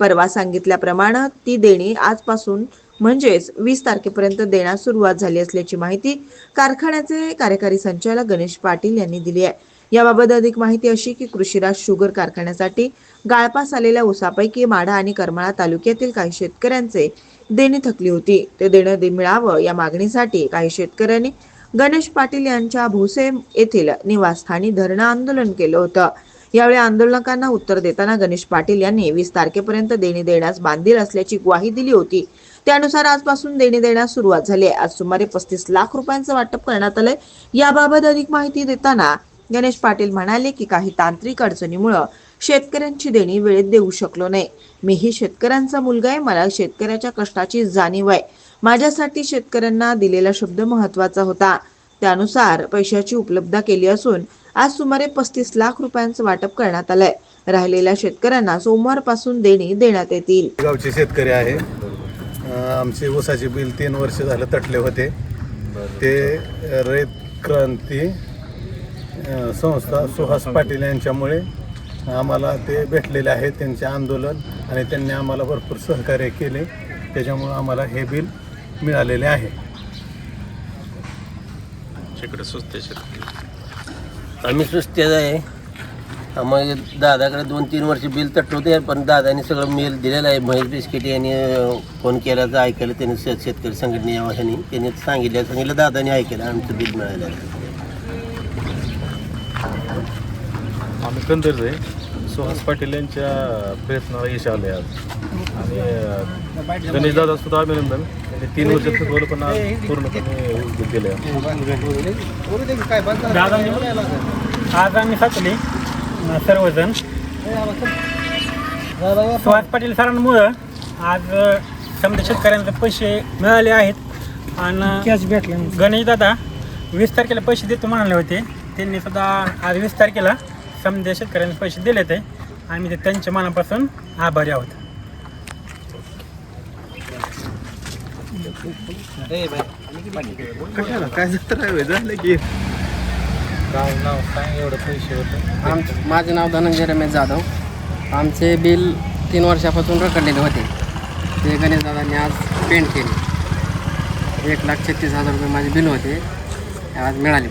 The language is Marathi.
परवा सांगितल्याप्रमाणे ती देणी आजपासून म्हणजेच वीस तारखेपर्यंत देण्यास सुरुवात झाली असल्याची माहिती कारखान्याचे कार्यकारी संचालक गणेश पाटील यांनी दिली आहे. याबाबत अधिक माहिती अशी की कृषीराज शुगर कारखान्यासाठी गाळपास आलेल्या ऊसापैकी माढा आणि करमाळा तालुक्यातील काही शेतकऱ्यांचे देणी थकली होती. ते देणं दे- मिळावं या मागणीसाठी काही शेतकऱ्यांनी गणेश पाटील यांच्या भोसे येथील निवासस्थानी धरणं आंदोलन केलं होतं. यावेळी आंदोलकांना उत्तर देताना गणेश पाटील यांनी वीस तारखेपर्यंत देणी देण्यास बांधील असल्याची ग्वाही दिली होती. त्यानुसार आजपासून देणी देण्यास सुरुवात झाली आहे. आज सुमारे पस्तीस लाख रुपयांचं वाटप करण्यात आलंय. याबाबत अधिक माहिती देताना गणेश पाटील म्हणाले की काही तांत्रिक अडचणीमुळं शेतकऱ्यांची देणी वेळेत देऊ शकलो नाही. मीही शेतकऱ्यांचा मुलगा आहे. मला शेतकऱ्याच्या कष्टाची जाणीव आहे. माझ्यासाठी शेतकऱ्यांना दिलेला शब्द महत्त्वाचा होता. त्यानुसार पैशाची उपलब्धता केली असून आज सुमारे पस्तीस लाख रुपयांचं वाटप करण्यात आलंय. राहिलेल्या शेतकऱ्यांना सोमवारपासून देणी देण्यात येतील. गावचे शेतकरी आहे. आमचे ऊसाचे बिल तीन वर्ष झालं तटले होते. ते रयत क्रांती संस्था सुहास पाटील यांच्यामुळे आम्हाला ते भेटलेले आहे त्यांचे आंदोलन आणि त्यांनी आम्हाला भरपूर सहकार्य केले. त्याच्यामुळं आम्हाला हे बिल मिळालेले आहे. तिकडे सुस्ते शेतकरी. आम्ही सुस्त्याच आहे. आम्हाला दादाकडे दोन तीन वर्ष बिल तटवते पण दादाने सगळं मेल दिलेलं आहे. महेश बिस्किट यांनी फोन फोन केल्याचं ऐकलं त्यांनी शेत शेतकरी संघटने या त्यांनी सांगितलं सांगितलं दादाने ऐकलं आमचं बिल मिळालं. आम्ही कंदरच आहे सुहास पाटील यांच्या प्रयत्नाला यश आले आज. आणि अं, गणेश दादा सुद्धा अभिनंदन. त्यांनी तीन वर्ष थकवलं पण आज पूर्णपणे उद्योग केले आज आम्ही साचले सर्वजण. सुहास पाटील सरांमुळं आज समजा शेतकऱ्यांचे पैसे मिळाले आहेत. आणि कॅश भेटले गणेश दादा वीस तारखेला पैसे देतो म्हणाले होते. त्यांनी सुद्धा आज वीस तारखेला समजा शेतकऱ्यांना पैसे दिले ते. आम्ही ते त्यांच्या मनापासून आभारी आहोत. आम माझे नाव धनंजय रमेश जाधव. आमचे बिल तीन वर्षापासून रखडलेले होते. ते गणेश दादांनी आज पेंट केले. एक लाख छत्तीस हजार रुपये माझे बिल होते. आज मिळाले.